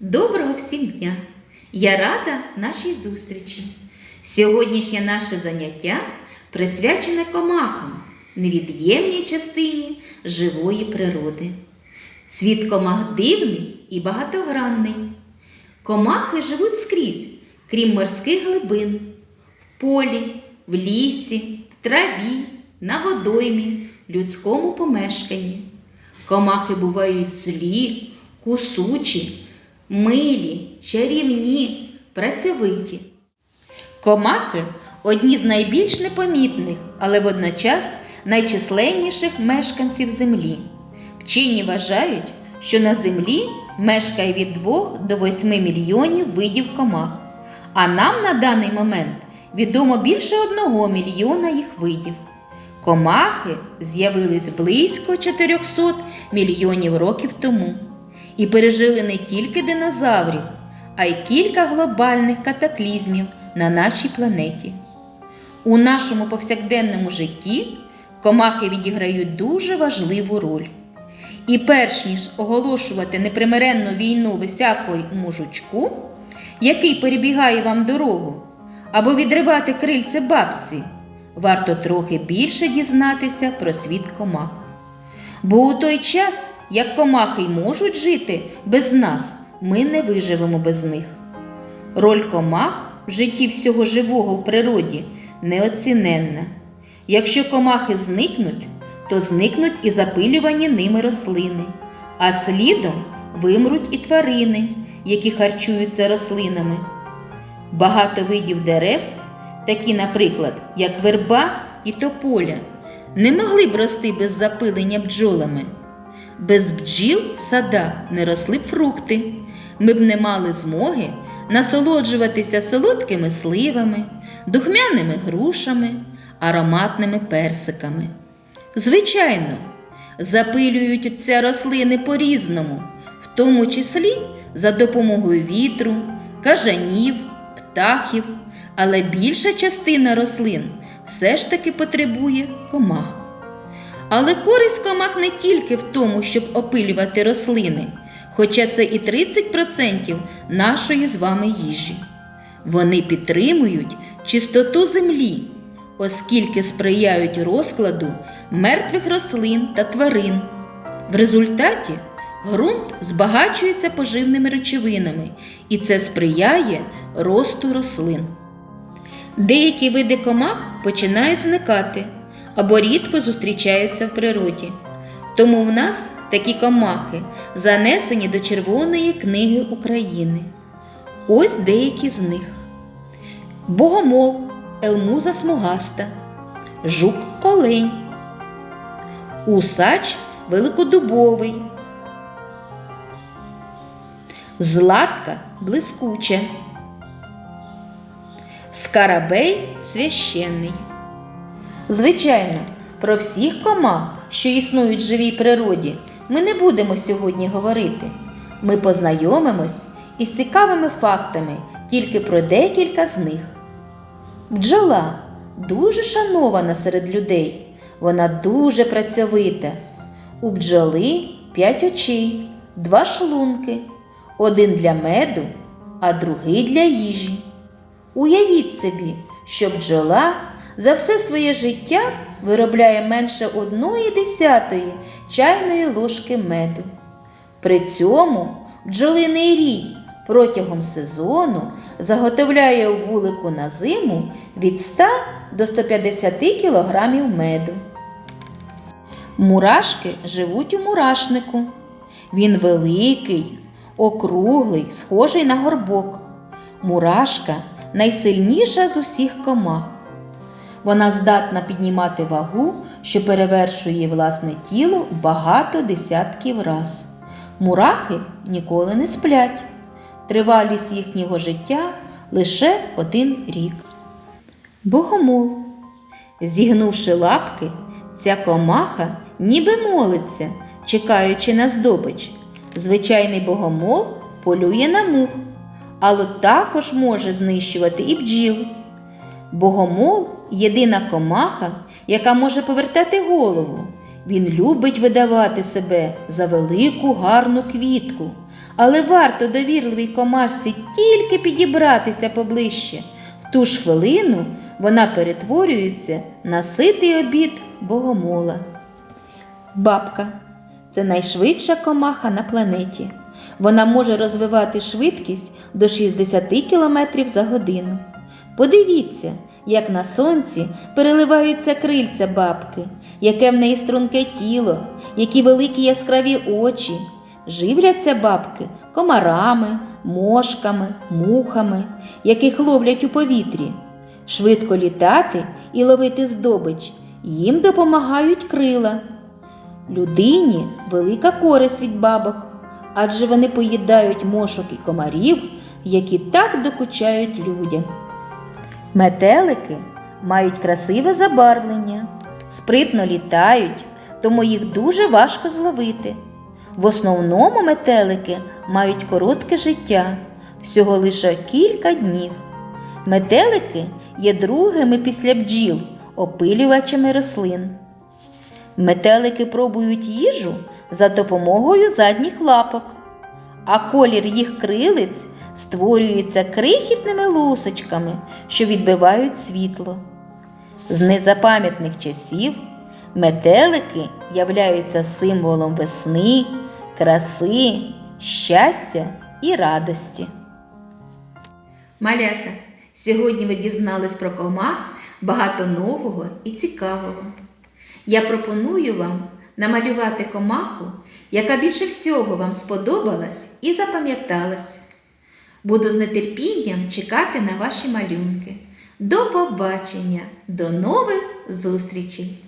Доброго всім дня! Я рада нашій зустрічі. Сьогоднішнє наше заняття присвячене комахам, невід'ємній частині живої природи. Світ комах дивний і багатогранний. Комахи живуть скрізь, крім морських глибин, в полі, в лісі, в траві, на водоймі, людському помешканні. Комахи бувають злі, кусучі, милі, чарівні, працьовиті. Комахи одні з найбільш непомітних, але водночас найчисленніших мешканців землі. Вчені вважають, що на землі мешкає від 2 до 8 мільйонів видів комах, а нам на даний момент відомо більше 1 мільйона їх видів. Комахи з'явились близько 400 мільйонів років тому і пережили не тільки динозаврів, а й кілька глобальних катаклізмів на нашій планеті. У нашому повсякденному житті комахи відіграють дуже важливу роль. І перш ніж оголошувати непримиренну війну висякому жучку, який перебігає вам дорогу, або відривати крильце бабці, варто трохи більше дізнатися про світ комах. Бо у той час, як комахи й можуть жити без нас, ми не виживемо без них. Роль комах в житті всього живого в природі неоціненна. Якщо комахи зникнуть, то зникнуть і запилювані ними рослини, а слідом вимруть і тварини, які харчуються рослинами. Багато видів дерев, такі, наприклад, як верба і тополя, не могли б рости без запилення бджолами. Без бджіл в садах не росли б фрукти. Ми б не мали змоги насолоджуватися солодкими сливами, духмяними грушами, ароматними персиками. Звичайно, запилюються рослини по-різному, в тому числі за допомогою вітру, кажанів, птахів, але більша частина рослин все ж таки потребує комах. Але користь комах не тільки в тому, щоб опилювати рослини, хоча це і 30% нашої з вами їжі. Вони підтримують чистоту землі, оскільки сприяють розкладу мертвих рослин та тварин. В результаті ґрунт збагачується поживними речовинами, і це сприяє росту рослин. Деякі види комах починають зникати або рідко зустрічаються в природі. Тому в нас такі комахи занесені до Червоної книги України. Ось деякі з них: Богомол, Елмуза смугаста, Жук Олень, Усач великодубовий, Златка блискуча, Скарабей священний. Звичайно, про всіх комах, що існують в живій природі, ми не будемо сьогодні говорити. Ми познайомимось із цікавими фактами тільки про декілька з них. Бджола дуже шанована серед людей. Вона дуже працьовита. У бджоли п'ять очей, два шлунки, один для меду, а другий для їжі. Уявіть собі, що бджола за все своє життя виробляє менше одної десятої чайної ложки меду. При цьому бджолиний рій протягом сезону заготовляє вулику на зиму від 100 до 150 кг меду. Мурашки живуть у мурашнику. Він великий, округлий, схожий на горбок. Мурашка найсильніша з усіх комах. Вона здатна піднімати вагу, що перевершує власне тіло багато десятків раз. Мурахи ніколи не сплять. Тривалість їхнього життя лише один рік. Богомол. Зігнувши лапки, ця комаха ніби молиться, чекаючи на здобич. Звичайний богомол полює на мух, але також може знищувати і бджіл. Богомол єдина комаха, яка може повертати голову. Він любить видавати себе за велику гарну квітку, Але варто довірливій комашці тільки підібратися поближче. В ту ж хвилину вона перетворюється на ситий обід богомола. Бабка це найшвидша комаха на планеті. Вона може розвивати швидкість до 60 км за годину. Подивіться, як на сонці переливаються крильця бабки, яке в неї струнке тіло, які великі яскраві очі. Живляться бабки комарами, мошками, мухами, яких ловлять у повітрі. Швидко літати і ловити здобич їм допомагають крила. Людині велика користь від бабок, адже вони поїдають мошок і комарів, які так докучають людям. Метелики мають красиве забарвлення, спритно літають, тому їх дуже важко зловити. В основному метелики мають коротке життя, всього лише кілька днів. Метелики є другими після бджіл, опилювачами рослин. Метелики пробують їжу за допомогою задніх лапок, а колір їх крилиць створюється крихітними лусочками, що відбивають світло. З незапам'ятних часів метелики являються символом весни, краси, щастя і радості. Малята, сьогодні ви дізнались про комах багато нового і цікавого. Я пропоную вам намалювати комаху, яка більше всього вам сподобалась і запам'яталась. Буду з нетерпінням чекати на ваші малюнки. До побачення, до нових зустрічей!